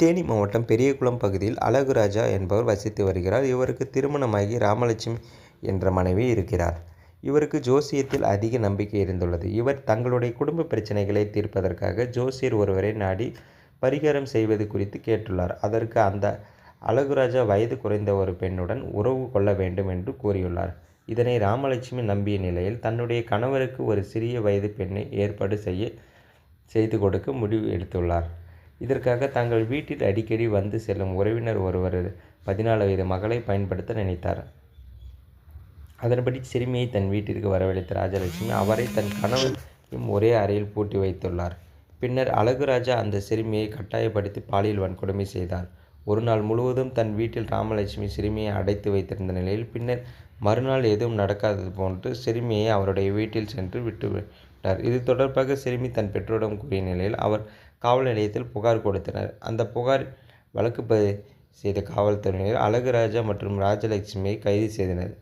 தேனி மாவட்டம் பெரியகுளம் பகுதியில் அழகுராஜா என்பவர் வசித்து வருகிறார். இவருக்கு திருமணமாகி ராமலட்சுமி என்ற மனைவி இருக்கிறார். இவருக்கு ஜோசியத்தில் அதிக நம்பிக்கை இருந்துள்ளது. இவர் தங்களுடைய குடும்ப பிரச்சனைகளை தீர்ப்பதற்காக ஜோசியர் ஒருவரை நாடி பரிகாரம் செய்வது குறித்து கேட்டுள்ளார். அதற்கு அந்த அழகுராஜா வயது குறைந்த ஒரு பெண்ணுடன் உறவு கொள்ள வேண்டும் என்று கூறியுள்ளார். இதனை ராமலட்சுமி நம்பிய நிலையில் தன்னுடைய கணவருக்கு ஒரு சிறிய வயது பெண்ணை ஏற்பாடு செய்ய செய்து கொடுக்க முடிவு எடுத்துள்ளார். இதற்காக தங்கள் வீட்டில் அடிக்கடி வந்து செல்லும் உறவினர் ஒருவர் பதினாலு வயது மகளை பயன்படுத்த நினைத்தார். அதன்படி சிறுமியை தன் வீட்டிற்கு வரவழைத்த ராஜலட்சுமி அவரை தன் கனவையும் ஒரே அறையில் பூட்டி வைத்துள்ளார். பின்னர் அழகுராஜா அந்த சிறுமியை கட்டாயப்படுத்தி பாலியல் வன்கொடுமை செய்தார். ஒரு நாள் முழுவதும் தன் வீட்டில் ராமலட்சுமி சிறுமியை அடைத்து வைத்திருந்த நிலையில் பின்னர் மறுநாள் எதுவும் நடக்காதது போன்று சிறுமியை அவருடைய வீட்டில் சென்று விட்டுவிட்டார். இது தொடர்பாக சிறுமி தன் பெற்றோரிடம் கூறிய நிலையில் அவர் காவல் நிலையத்தில் புகார் கொடுத்தனர். அந்த புகார் வழக்கு பதிவு செய்த காவல்துறையினர் அழகுராஜா மற்றும் ராஜலட்சுமியை கைது செய்தனர்.